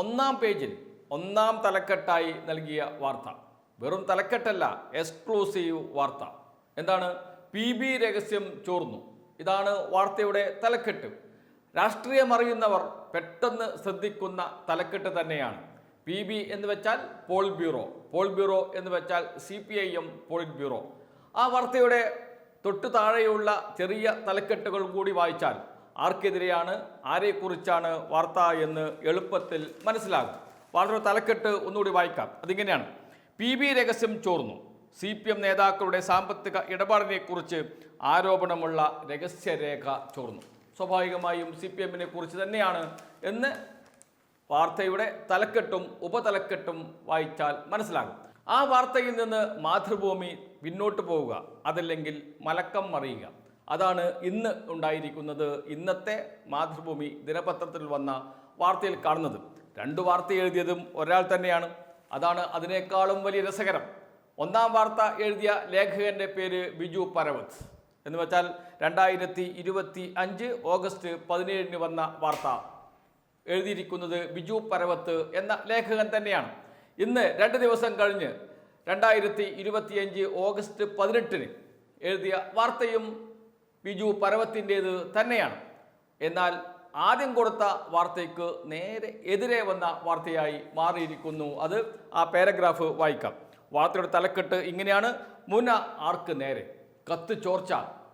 ഒന്നാം പേജിൽ ഒന്നാം തലക്കെട്ടായി നൽകിയ വാർത്ത. വെറും തലക്കെട്ടല്ല എക്സ്ക്ലൂസീവ് വാർത്ത. എന്താണ്? പി ബി രഹസ്യം ചോർന്നു. ഇതാണ് വാർത്തയുടെ തലക്കെട്ട്. രാഷ്ട്രീയം അറിയുന്നവർ പെട്ടെന്ന് ശ്രദ്ധിക്കുന്ന തലക്കെട്ട് തന്നെയാണ്. പി ബി എന്ന് വെച്ചാൽ പോൾ ബ്യൂറോ. പോൾ ബ്യൂറോ എന്ന് വെച്ചാൽ C P I M politburo. ആ വാർത്തയുടെ തൊട്ടു താഴെയുള്ള ചെറിയ തലക്കെട്ടുകൾ കൂടി വായിച്ചാൽ ആർക്കെതിരെയാണ് ആരെക്കുറിച്ചാണ് വാർത്ത എന്ന് എളുപ്പത്തിൽ മനസ്സിലാകും. വളരെ തലക്കെട്ട് ഒന്നുകൂടി വായിക്കാം. അതിങ്ങനെയാണ്. പി ബി രഹസ്യം ചോർന്നു. സി പി എം നേതാക്കളുടെ സാമ്പത്തിക ഇടപാടിനെക്കുറിച്ച് ആരോപണമുള്ള രഹസ്യരേഖ ചോർന്നു. സ്വാഭാവികമായും സി പി എമ്മിനെ കുറിച്ച് തന്നെയാണ് എന്ന് വാർത്തയുടെ തലക്കെട്ടും ഉപതലക്കെട്ടും വായിച്ചാൽ മനസ്സിലാകും. ആ വാർത്തയിൽ നിന്ന് മാതൃഭൂമി പിന്നോട്ട് പോവുക അതല്ലെങ്കിൽ മലക്കം മറിയുക. അതാണ് ഇന്ന് ഉണ്ടായിരിക്കുന്നത് ഇന്നത്തെ മാതൃഭൂമി ദിനപത്രത്തിൽ വന്ന വാർത്തയിൽ കാണുന്നത്. രണ്ട് വാർത്ത എഴുതിയതും ഒരാൾ തന്നെയാണ്. അതാണ് അതിനേക്കാളും വലിയ രസകരം. ഒന്നാം വാർത്ത എഴുതിയ ലേഖകന്റെ പേര് ബിജു പരവത്ത്. എന്ന് വെച്ചാൽ രണ്ടായിരത്തി ഇരുപത്തി അഞ്ച് ഓഗസ്റ്റ് പതിനേഴിന് വന്ന വാർത്ത. എഴുതിയിരിക്കുന്നത് ബിജു പരവത്ത് എന്ന ലേഖകൻ തന്നെയാണ്. ഇന്ന് രണ്ട് ദിവസം കഴിഞ്ഞ് രണ്ടായിരത്തി ഇരുപത്തിയഞ്ച് ഓഗസ്റ്റ് പതിനെട്ടിന് എഴുതിയ വാർത്തയും ബിജു പരവത്തിന്റേത് തന്നെയാണ്. എന്നാൽ ആദ്യം കൊടുത്ത വാർത്തയ്ക്ക് നേരെ എതിരെ വന്ന വാർത്തയായി മാറിയിരിക്കുന്നു. അത് ആ പാരഗ്രാഫ് വായിക്കാം. വാർത്തയുടെ തലക്കെട്ട് ഇങ്ങനെയാണ്. മുന ആർക്ക് നേരെ? കത്ത് ചോർച്ച.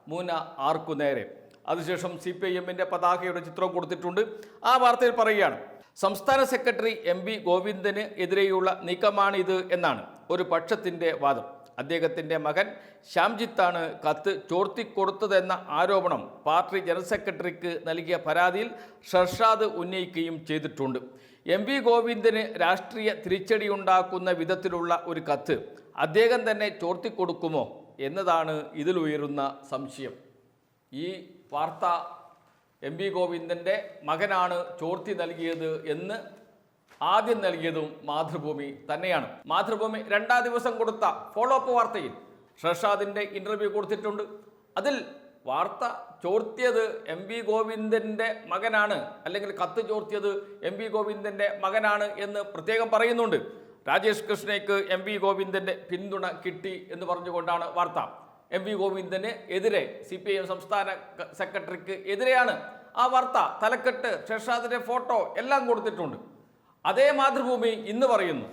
മുന ആർക്കു നേരെ? അതിനുശേഷം സി പി ഐ എമ്മിന്റെ പതാകയുടെ ചിത്രം കൊടുത്തിട്ടുണ്ട്. ആ വാർത്തയിൽ പറയുകയാണ്. സംസ്ഥാന സെക്രട്ടറി എം വി ഗോവിന്ദന് എതിരെയുള്ള നീക്കമാണിത് എന്നാണ്. ഒരു പക്ഷത്തിന്റെ വാദം. അദ്ദേഹത്തിന്റെ മകൻ ശ്യാംജിത്താണ് കത്ത് ചോർത്തിക്കൊടുത്തതെന്ന ആരോപണം പാർട്ടി ജനറൽ സെക്രട്ടറിക്ക് നൽകിയ പരാതിയിൽ ഷർഷാദ് ഉന്നയിക്കുകയും ചെയ്തിട്ടുണ്ട്. എം വി ഗോവിന്ദന് രാഷ്ട്രീയ തിരിച്ചടിയുണ്ടാക്കുന്ന വിധത്തിലുള്ള ഒരു കത്ത് അദ്ദേഹം തന്നെ ചോർത്തിക്കൊടുക്കുമോ എന്നതാണ് ഇതിലുയരുന്ന സംശയം. ഈ വാർത്ത എം വി ഗോവിന്ദന്റെ മകനാണ് ചോർത്തി നൽകിയത് എന്ന് ആദ്യം നൽകിയതും മാതൃഭൂമി തന്നെയാണ്. മാതൃഭൂമി രണ്ടാം ദിവസം കൊടുത്ത ഫോളോ അപ്പ് വാർത്തയിൽ ഷർഷാദിന്റെ ഇന്റർവ്യൂ കൊടുത്തിട്ടുണ്ട്. അതിൽ വാർത്ത ചോർത്തിയത് എം വി ഗോവിന്ദന്റെ മകനാണ് അല്ലെങ്കിൽ കത്ത് ചോർത്തിയത് എം വി ഗോവിന്ദന്റെ മകനാണ് എന്ന് പ്രത്യേകം പറയുന്നുണ്ട്. രാജേഷ് കൃഷ്ണയ്ക്ക് എം വി ഗോവിന്ദന്റെ പിന്തുണ കിട്ടി എന്ന് പറഞ്ഞുകൊണ്ടാണ് വാർത്ത. എം വി ഗോവിന്ദന് എതിരെ സി പി ഐ എം സംസ്ഥാന സെക്രട്ടറിക്ക് എതിരെയാണ് ആ വാർത്ത. തലക്കെട്ട് ഷെർഷാദിന്റെ ഫോട്ടോ എല്ലാം കൊടുത്തിട്ടുണ്ട്. അതേ മാതൃഭൂമി ഇന്ന് പറയുന്നു.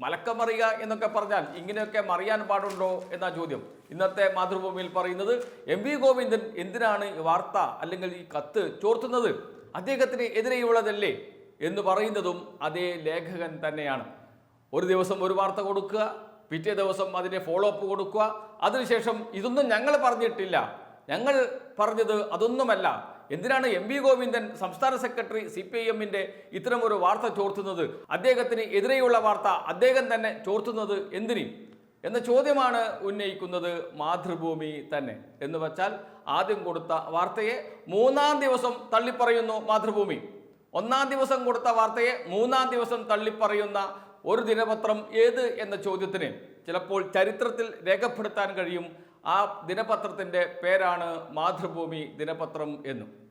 മലക്കം മറിയുക എന്നൊക്കെ പറഞ്ഞാൽ ഇങ്ങനെയൊക്കെ മറിയാൻ പാടുണ്ടോ എന്ന ചോദ്യം. ഇന്നത്തെ മാതൃഭൂമിയിൽ പറയുന്നത് എം വി ഗോവിന്ദൻ എന്തിനാണ് ഈ വാർത്ത അല്ലെങ്കിൽ ഈ കത്ത് ചോർത്തുന്നത്? അദ്ദേഹത്തിന് എതിരെയുള്ളതല്ലേ എന്ന് പറയുന്നതും അതേ ലേഖകൻ തന്നെയാണ്. ഒരു ദിവസം ഒരു വാർത്ത കൊടുക്കുക പിറ്റേ ദിവസം അതിന്റെ ഫോളോ അപ്പ് കൊടുക്കുക. അതിനുശേഷം ഇതൊന്നും ഞങ്ങൾ പറഞ്ഞിട്ടില്ല. ഞങ്ങൾ പറഞ്ഞത് അതൊന്നുമല്ല. എന്തിനാണ് എം വി ഗോവിന്ദൻ സംസ്ഥാന സെക്രട്ടറി സി പി ഐ എമ്മിന്റെ ഇത്തരം ഒരു വാർത്ത ചോർത്തുന്നത്? അദ്ദേഹത്തിന് എതിരെയുള്ള വാർത്ത അദ്ദേഹം തന്നെ ചോർത്തുന്നത് എന്തിന്? എന്ന ചോദ്യമാണ് ഉന്നയിക്കുന്നത് മാതൃഭൂമി തന്നെ. എന്ന് വച്ചാൽ ആദ്യം കൊടുത്ത വാർത്തയെ മൂന്നാം ദിവസം തള്ളിപ്പറയുന്നു മാതൃഭൂമി. ഒന്നാം ദിവസം കൊടുത്ത വാർത്തയെ മൂന്നാം ദിവസം തള്ളിപ്പറയുന്ന ഒരു ദിനപത്രം ഏത് എന്ന ചോദ്യത്തിന് ചിലപ്പോൾ ചരിത്രത്തിൽ രേഖപ്പെടുത്താൻ കഴിയും. ആ ദിനപത്രത്തിന്റെ പേരാണ് മാതൃഭൂമി ദിനപത്രം എന്നും.